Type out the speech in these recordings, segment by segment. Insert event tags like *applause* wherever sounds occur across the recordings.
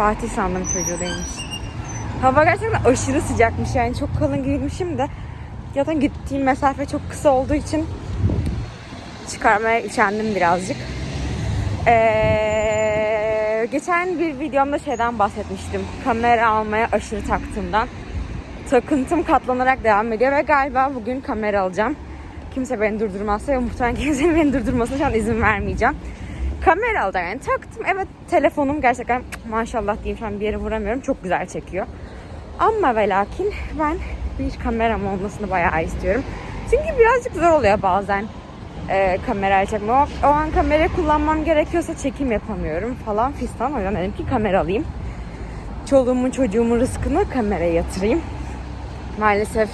Fatih sandım çocuğu değilmiş. Hava gerçekten aşırı sıcakmış yani çok kalın giymişim de zaten gittiğim mesafe çok kısa olduğu için çıkarmaya üşendim birazcık. Ee, geçen bir videomda şeyden bahsetmiştim. Kamera almaya aşırı taktığımdan. Takıntım katlanarak devam ediyor ve galiba bugün kamera alacağım. Kimse beni durdurmazsa ve muhtemelen kimsenin beni durdurmasına şu an izin vermeyeceğim. Kamera alacağım yani taktım. Evet telefonum gerçekten maşallah diyeyim şu an bir yere vuramıyorum. Çok güzel çekiyor. Ama ve lakin ben bir kameram olmasını bayağı istiyorum. Çünkü birazcık zor oluyor bazen e, kamerayla çekmek. O, o an kamerayı kullanmam gerekiyorsa çekim yapamıyorum falan fistan. O yüzden dedim ki kamera alayım. Çoluğumun çocuğumun rızkını kameraya yatırayım. Maalesef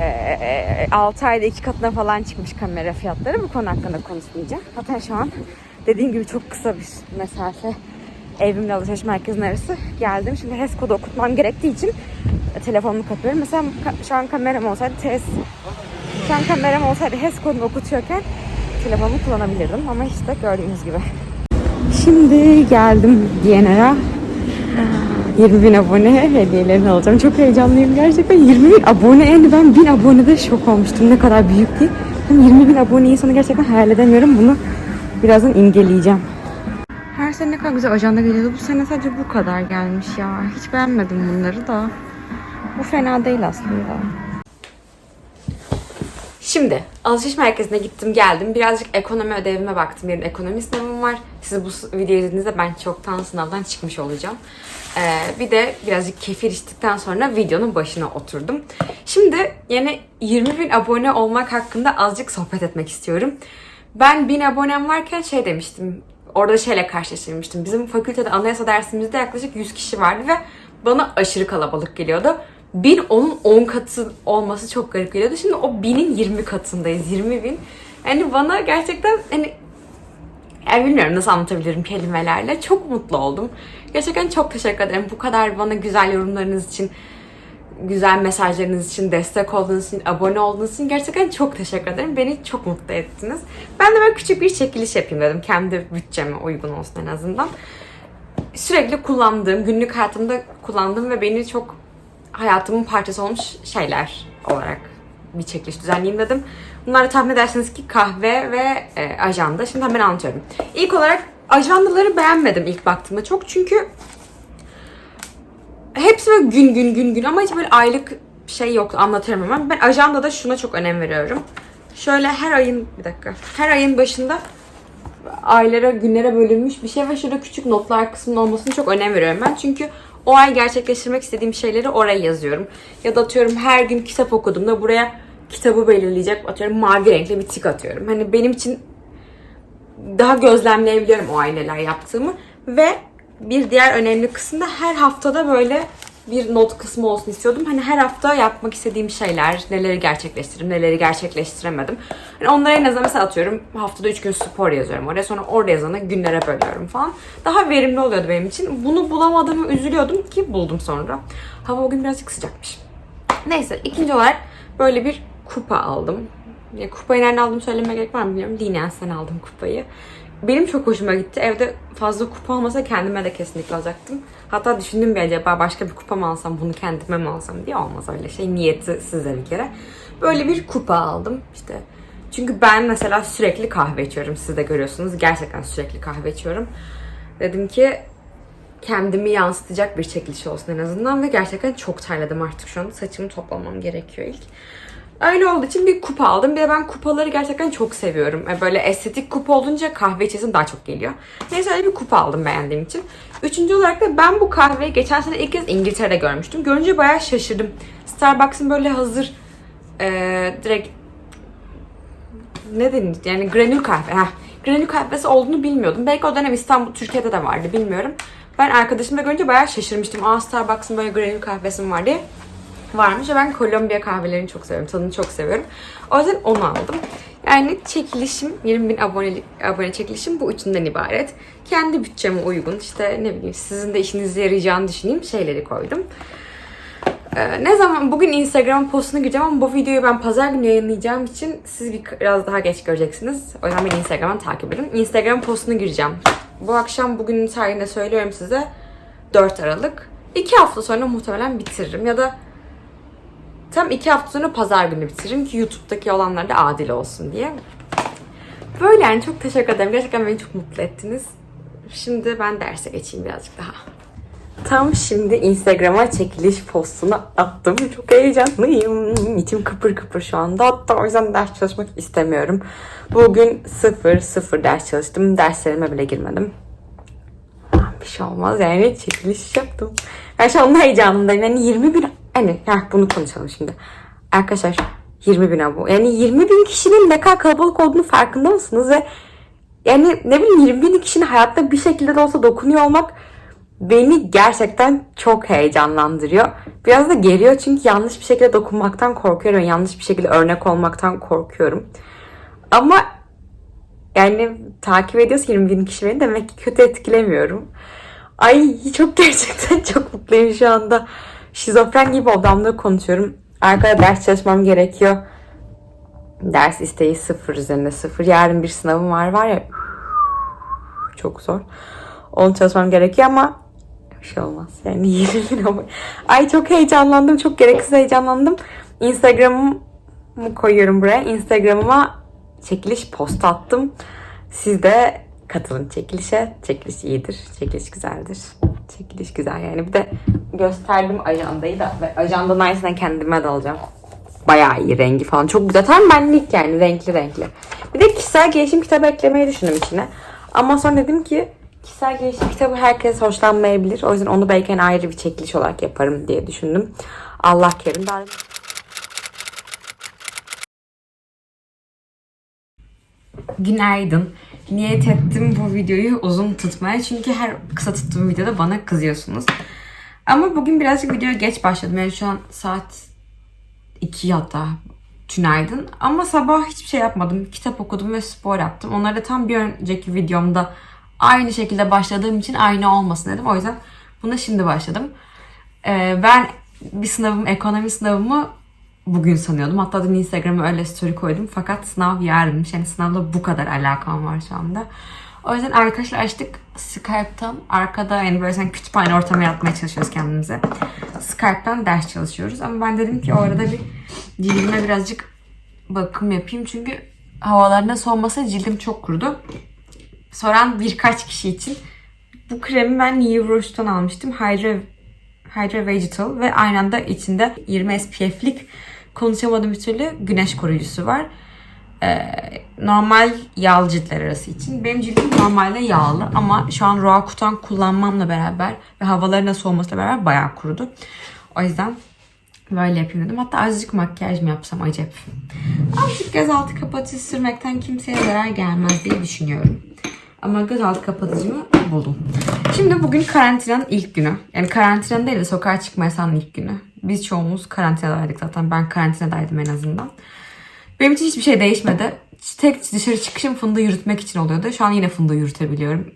e, 6 ayda iki katına falan çıkmış kamera fiyatları. Bu konu hakkında konuşmayacağım. Zaten şu an dediğim gibi çok kısa bir mesafe evimle alışveriş merkezinin arası geldim. Şimdi HES kodu okutmam gerektiği için telefonumu kapıyorum. Mesela şu an kameram olsaydı TES şu an kameram olsaydı HES kodunu okutuyorken telefonumu kullanabilirdim. Ama işte gördüğünüz gibi. Şimdi geldim DNR'a. 20 bin abone hediyelerini alacağım. Çok heyecanlıyım gerçekten. 20 bin abone yani ben 1000 abonede şok olmuştum. Ne kadar büyük değil. Ben 20 bin abone insanı gerçekten hayal edemiyorum. Bunu birazdan imgeleyeceğim. Her sene ne kadar güzel ajanda geliyordu. Bu sene sadece bu kadar gelmiş ya. Hiç beğenmedim bunları da. Bu fena değil aslında. Şimdi alışveriş merkezine gittim geldim. Birazcık ekonomi ödevime baktım. Yarın ekonomi sınavım var. Siz bu videoyu izlediğinizde ben çoktan sınavdan çıkmış olacağım. Ee, bir de birazcık kefir içtikten sonra videonun başına oturdum. Şimdi yani 20 bin abone olmak hakkında azıcık sohbet etmek istiyorum. Ben 1000 abonem varken şey demiştim. Orada şeyle karşılaştırmıştım. Bizim fakültede anayasa dersimizde yaklaşık 100 kişi vardı ve bana aşırı kalabalık geliyordu. 1000 onun 10 katı olması çok garip geliyordu. Şimdi o 1000'in 20 katındayız. 20 bin. Yani bana gerçekten hani yani bilmiyorum nasıl anlatabilirim kelimelerle. Çok mutlu oldum. Gerçekten çok teşekkür ederim. Bu kadar bana güzel yorumlarınız için, güzel mesajlarınız için, destek olduğunuz için, abone olduğunuz için gerçekten çok teşekkür ederim. Beni çok mutlu ettiniz. Ben de böyle küçük bir çekiliş yapayım dedim. Kendi bütçeme uygun olsun en azından. Sürekli kullandığım, günlük hayatımda kullandığım ve beni çok hayatımın parçası olmuş şeyler olarak bir çekiliş düzenleyeyim dedim. Bunlar da tahmin edersiniz ki kahve ve e, ajanda. Şimdi hemen anlatıyorum. İlk olarak ajandaları beğenmedim ilk baktığımda çok çünkü hepsi böyle gün gün gün gün ama hiç böyle aylık şey yok anlatırım hemen. Ben ajandada şuna çok önem veriyorum. Şöyle her ayın bir dakika. Her ayın başında aylara, günlere bölünmüş bir şey ve şurada küçük notlar kısmının olmasını çok önem veriyorum ben. Çünkü o ay gerçekleştirmek istediğim şeyleri oraya yazıyorum. Ya da atıyorum her gün kitap okuduğumda buraya kitabı belirleyecek atıyorum mavi renkli bir tik atıyorum. Hani benim için daha gözlemleyebiliyorum o ay yaptığımı ve bir diğer önemli kısım da her haftada böyle bir not kısmı olsun istiyordum. Hani her hafta yapmak istediğim şeyler, neleri gerçekleştirdim, neleri gerçekleştiremedim. Hani onlara en azından mesela atıyorum haftada 3 gün spor yazıyorum oraya. Sonra orada yazanı günlere bölüyorum falan. Daha verimli oluyordu benim için. Bunu bulamadığımı üzülüyordum ki buldum sonra. Hava o gün birazcık sıcakmış. Neyse ikinci olarak böyle bir kupa aldım. Ya, kupayı nereden aldığımı söylemeye gerek var mı bilmiyorum. Linens'ten aldım kupayı. Benim çok hoşuma gitti. Evde fazla kupa olmasa kendime de kesinlikle alacaktım. Hatta düşündüm bir acaba başka bir kupa mı alsam bunu kendime mi alsam diye olmaz öyle şey. Niyeti size bir kere. Böyle bir kupa aldım. İşte çünkü ben mesela sürekli kahve içiyorum. Siz de görüyorsunuz. Gerçekten sürekli kahve içiyorum. Dedim ki kendimi yansıtacak bir çekiliş olsun en azından ve gerçekten çok terledim artık şu anda. Saçımı toplamam gerekiyor ilk. Öyle olduğu için bir kupa aldım. Bir de ben kupaları gerçekten çok seviyorum. E, Böyle estetik kupa olunca kahve içesim daha çok geliyor. Neyse öyle bir kupa aldım beğendiğim için. Üçüncü olarak da ben bu kahveyi geçen sene ilk kez İngiltere'de görmüştüm. Görünce bayağı şaşırdım. Starbucks'ın böyle hazır e, direkt ne denir yani granül kahve. Heh, granül kahvesi olduğunu bilmiyordum. Belki o dönem İstanbul, Türkiye'de de vardı bilmiyorum. Ben arkadaşımla görünce bayağı şaşırmıştım. Aa Starbucks'ın böyle granül kahvesi var diye varmış ve ben Kolombiya kahvelerini çok seviyorum. Tadını çok seviyorum. O yüzden onu aldım. Yani çekilişim, 20 bin abonelik, abone çekilişim bu üçünden ibaret. Kendi bütçeme uygun, işte ne bileyim sizin de işinize yarayacağını düşüneyim şeyleri koydum. Ee, ne zaman bugün Instagram postunu gireceğim ama bu videoyu ben pazar günü yayınlayacağım için siz bir, biraz daha geç göreceksiniz. O yüzden beni Instagram'dan takip edin. Instagram postunu gireceğim. Bu akşam bugünün tarihinde söylüyorum size 4 Aralık. 2 hafta sonra muhtemelen bitiririm ya da tam 2 hafta sonra pazar günü bitiririm ki YouTube'daki olanlar da adil olsun diye. Böyle yani çok teşekkür ederim. Gerçekten beni çok mutlu ettiniz. Şimdi ben derse geçeyim birazcık daha. Tam şimdi Instagram'a çekiliş postunu attım. Çok heyecanlıyım. İçim kıpır kıpır şu anda. Hatta o yüzden ders çalışmak istemiyorum. Bugün sıfır sıfır ders çalıştım. Derslerime bile girmedim. Ah, Bir şey olmaz yani çekiliş yaptım. Ben şu anda heyecanımdayım. Yani 20 bin... Hani ya bunu konuşalım şimdi. Arkadaşlar 20 bin abone. Yani 20 bin kişinin ne kadar kalabalık olduğunu farkında mısınız? Ve yani ne bileyim 20 bin kişinin hayatta bir şekilde de olsa dokunuyor olmak beni gerçekten çok heyecanlandırıyor. Biraz da geriyor çünkü yanlış bir şekilde dokunmaktan korkuyorum. Yanlış bir şekilde örnek olmaktan korkuyorum. Ama yani takip ediyorsa 20 bin kişi beni demek ki kötü etkilemiyorum. Ay çok gerçekten *laughs* çok mutluyum şu anda. Şizofren gibi odamda konuşuyorum. Arkada ders çalışmam gerekiyor. Ders isteği sıfır üzerinde sıfır. Yarın bir sınavım var var ya. Çok zor. Onu çalışmam gerekiyor ama bir şey olmaz. Yani 20 bin abone. Ay çok heyecanlandım. Çok gereksiz heyecanlandım. Instagram'ımı koyuyorum buraya. Instagram'ıma çekiliş post attım. Siz de katılın çekilişe. Çekiliş iyidir. Çekiliş güzeldir. Çekiliş güzel yani. Bir de gösterdim ajandayı da. Ve ajandanın aynısından kendime de alacağım. Bayağı iyi rengi falan. Çok güzel. Tam benlik yani. Renkli renkli. Bir de kişisel gelişim kitabı eklemeyi düşündüm içine. Ama sonra dedim ki kişisel gelişim kitabı herkes hoşlanmayabilir. O yüzden onu belki hani ayrı bir çekiliş olarak yaparım diye düşündüm. Allah kerim. Ben... Günaydın. Niyet ettim bu videoyu uzun tutmaya. Çünkü her kısa tuttuğum videoda bana kızıyorsunuz. Ama bugün birazcık videoya geç başladım. Yani şu an saat 2 hatta tünaydın. Ama sabah hiçbir şey yapmadım. Kitap okudum ve spor yaptım. Onları da tam bir önceki videomda aynı şekilde başladığım için aynı olmasın dedim. O yüzden buna şimdi başladım. Ee, ben bir sınavım, ekonomi sınavımı bugün sanıyordum. Hatta dün Instagram'a öyle story koydum. Fakat sınav yarınmış. Yani sınavla bu kadar alakam var şu anda. O yüzden arkadaşlar açtık Skype'tan. Arkada yani böyle sen kütüphane ortamı yaratmaya çalışıyoruz kendimize. Skype'tan ders çalışıyoruz. Ama ben dedim ki o arada bir cildime birazcık bakım yapayım. Çünkü havalarında soğuması cildim çok kurudu. Soran birkaç kişi için bu kremi ben New Roche'tan almıştım. Hydra, Hydra Vegetal ve aynı anda içinde 20 SPF'lik konuşamadığım bir türlü güneş koruyucusu var. Ee, normal yağlı ciltler arası için. Benim cildim normalde yağlı ama şu an Roacutan kullanmamla beraber ve havaların da soğumasıyla beraber bayağı kurudu. O yüzden böyle yapayım dedim. Hatta azıcık makyaj mı yapsam acep. Azıcık gözaltı kapatıcı sürmekten kimseye zarar gelmez diye düşünüyorum. Ama gözaltı kapatıcımı buldum. Şimdi bugün karantinanın ilk günü. Yani karantinanın değil de sokağa çıkma yasağının ilk günü. Biz çoğumuz karantinadaydık zaten. Ben karantinadaydım en azından. Benim için hiçbir şey değişmedi. Tek dışarı çıkışım fındığı yürütmek için oluyordu. Şu an yine fındığı yürütebiliyorum.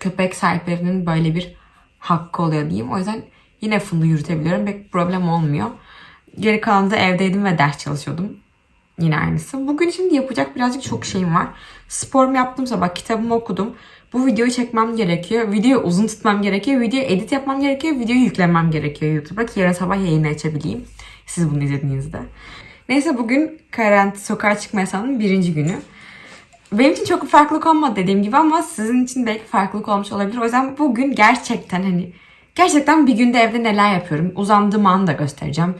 Köpek sahiplerinin böyle bir hakkı oluyor diyeyim. O yüzden yine fındığı yürütebiliyorum. Pek problem olmuyor. Geri kalan da evdeydim ve ders çalışıyordum. Yine aynısı. Bugün şimdi yapacak birazcık çok şeyim var. Sporumu yaptım sabah, kitabımı okudum. Bu videoyu çekmem gerekiyor. Videoyu uzun tutmam gerekiyor. Videoyu edit yapmam gerekiyor. Videoyu yüklemem gerekiyor YouTube'a ki yarın sabah yayını açabileyim. Siz bunu izlediğinizde. Neyse bugün karantin sokağa çıkma yasağının birinci günü. Benim için çok farklılık olmadı dediğim gibi ama sizin için belki farklılık olmuş olabilir. O yüzden bugün gerçekten hani gerçekten bir günde evde neler yapıyorum. Uzandığım anı da göstereceğim.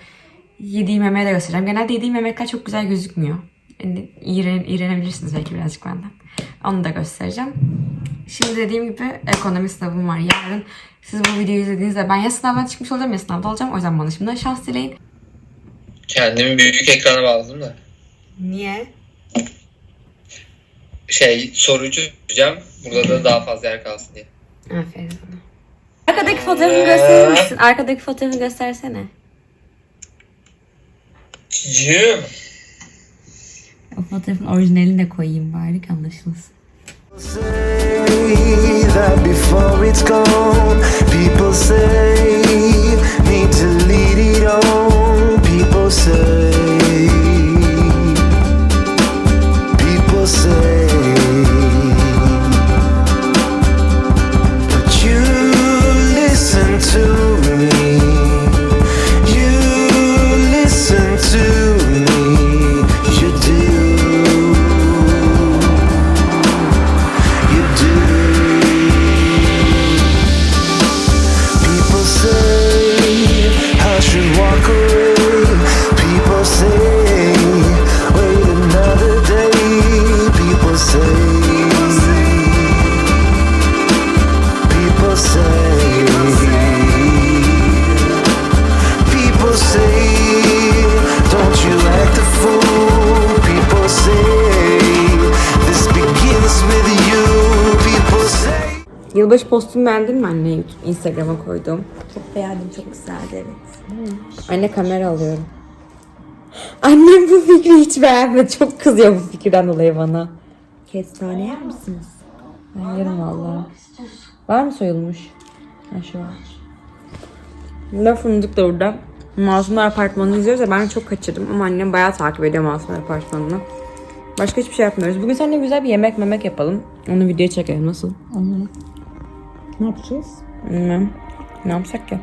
Yediğim yemeği de göstereceğim. Genelde yediğim yemekler çok güzel gözükmüyor. İğren, iğrenebilirsiniz belki birazcık benden. Onu da göstereceğim. Şimdi dediğim gibi ekonomi sınavım var yarın. Siz bu videoyu izlediğinizde ben ya sınavdan çıkmış olacağım ya sınavda olacağım. O yüzden bana şimdiden şans dileyin. Kendimi büyük ekrana bağladım da. Niye? Şey sorucu tutacağım. Burada da daha fazla yer kalsın diye. Aferin sana. Arkadaki fotoğrafı gösterir misin? Arkadaki fotoğrafı göstersene. Cicim. O fotoğrafın orijinalini de koyayım bari anlaşılsın. People say postumu beğendin mi anne YouTube- Instagram'a koyduğum? Çok beğendim, çok güzeldi evet. Anne kamera alıyorum. Annem bu fikri hiç beğenmedi. Çok kızıyor bu fikirden dolayı bana. Kestane yer misiniz? Ben yerim valla. Var mı soyulmuş? Ha şu var. Burada fındık da burada. Masumlar Apartmanı'nı izliyoruz ya ben çok kaçırdım ama annem bayağı takip ediyor Masumlar Apartmanı'nı. Başka hiçbir şey yapmıyoruz. Bugün seninle güzel bir yemek memek yapalım. Onu videoya çekelim nasıl? Ne yapacağız? Bilmem. Ne yapsak ya?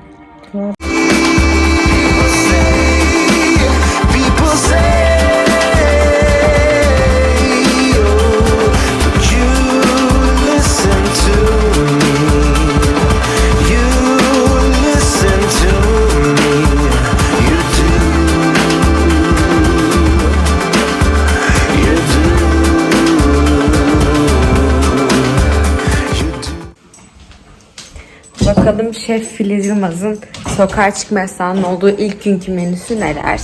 Şef Filiz Yılmaz'ın sokağa çıkma yasağının olduğu ilk günkü menüsü neler?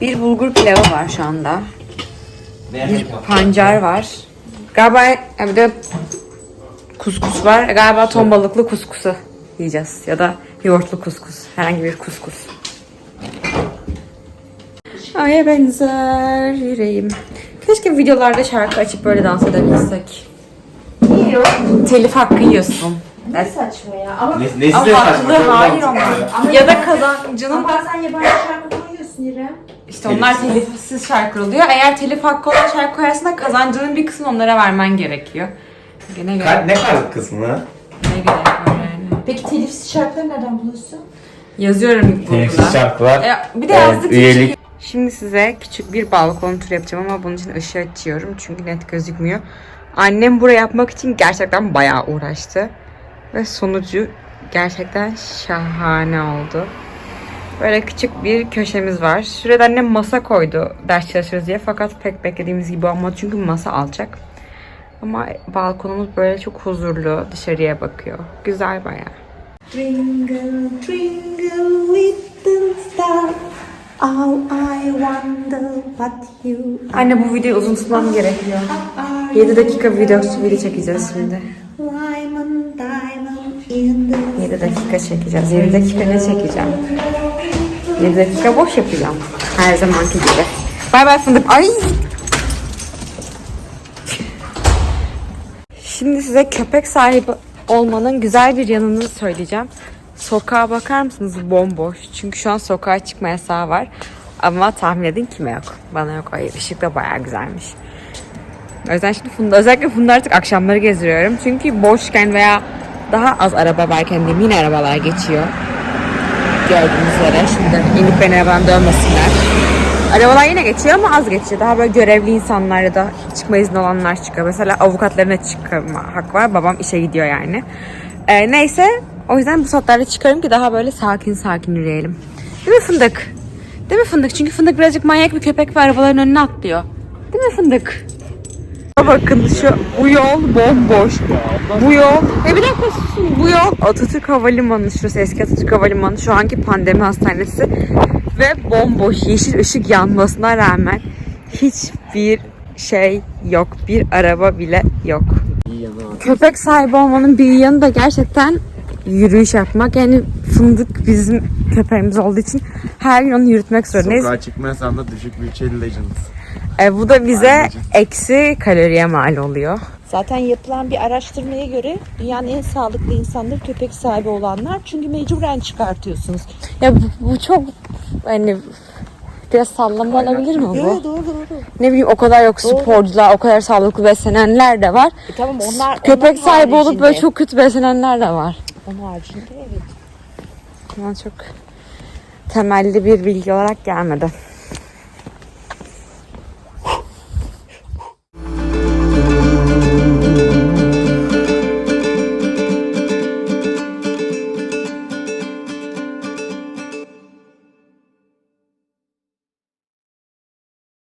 Bir bulgur pilavı var şu anda. Bir pancar var. Galiba ya bir de kuskus var. Galiba ton balıklı kuskusu yiyeceğiz. Ya da yoğurtlu kuskus. Herhangi bir kuskus. Aya benzer yüreğim. Keşke videolarda şarkı açıp böyle dans edebilsek. Telif hakkı yiyorsun. Ne saçma ya. Ama Ne, nesi Ama de haklı saçma, hayır ama. Ya da kazancının bazen yabancı şarkı koyuyorsun İrem. işte onlar telifsiz şarkı oluyor. Eğer telif hakkı olan şarkı koyarsan da kazancının bir kısmını onlara vermen gerekiyor. Gene Ka- ne kadar kısmı? ne gerek var yani. Peki telifsiz şarkıları nereden buluyorsun? Yazıyorum ilk Telifsiz burada. şarkılar. E, bir de Evet, yazdık. üyelik. Şimdi size küçük bir balkon turu yapacağım ama bunun için ışığı açıyorum çünkü net gözükmüyor. Annem buraya yapmak için gerçekten bayağı uğraştı. Ve sonucu gerçekten şahane oldu. Böyle küçük bir köşemiz var. Şurada annem masa koydu ders çalışırız diye. Fakat pek beklediğimiz gibi olmadı çünkü masa alacak. Ama balkonumuz böyle çok huzurlu. Dışarıya bakıyor. Güzel bayağı. Twinkle, twinkle little star. All I wonder what you Anne bu videoyu uzun tutmam gerekiyor. 7 dakika video, video çekeceğiz şimdi. 7 dakika çekeceğiz. 7 dakika ne çekeceğim? 7 dakika boş yapacağım. Her zamanki gibi. Bay bay fındık. Ay! Şimdi size köpek sahibi olmanın güzel bir yanını söyleyeceğim. Sokağa bakar mısınız? Bomboş. Çünkü şu an sokağa çıkma yasağı var. Ama tahmin edin kime yok. Bana yok. Ay ışık da bayağı güzelmiş. O yüzden şimdi Funda, özellikle Funda artık akşamları gezdiriyorum. Çünkü boşken veya daha az araba varken diyeyim yine arabalar geçiyor. Gördüğünüz üzere şimdi inip beni arabadan dönmesinler. Arabalar yine geçiyor ama az geçiyor. Daha böyle görevli insanlar ya da çıkma izni olanlar çıkıyor. Mesela avukatlarına çıkma hak var. Babam işe gidiyor yani. Ee, neyse o yüzden bu saatlerde çıkarım ki daha böyle sakin sakin yürüyelim. Değil mi fındık? Değil mi fındık? Çünkü fındık birazcık manyak bir köpek ve arabaların önüne atlıyor. Değil mi fındık? Bakın şu bu yol bomboş. Bu yol. E bir dakika susun. Bu yol Atatürk Havalimanı. Şurası eski Atatürk Havalimanı. Şu anki pandemi hastanesi. Ve bomboş yeşil ışık yanmasına rağmen hiçbir şey yok. Bir araba bile yok. Köpek sahibi olmanın bir yanı da gerçekten yürüyüş yapmak. Yani fındık bizim köpeğimiz olduğu için her onu yürütmek zorundayız. Sokağa çıkmayasan da düşük bütçeli Legends. E, bu da bize Anneciğim. eksi kaloriye mal oluyor. Zaten yapılan bir araştırmaya göre dünyanın en sağlıklı insanları köpek sahibi olanlar. Çünkü mecburen çıkartıyorsunuz. Ya bu, bu çok hani biraz sallama olabilir mi bu? Yo, doğru doğru. Ne bileyim o kadar yok Doğru. sporcular, o kadar sağlıklı beslenenler de var. E tamam onlar Köpek onun sahibi olup böyle haricinde. çok kötü beslenenler de var. Onun haricinde evet. Bana çok temelli bir bilgi olarak gelmedi.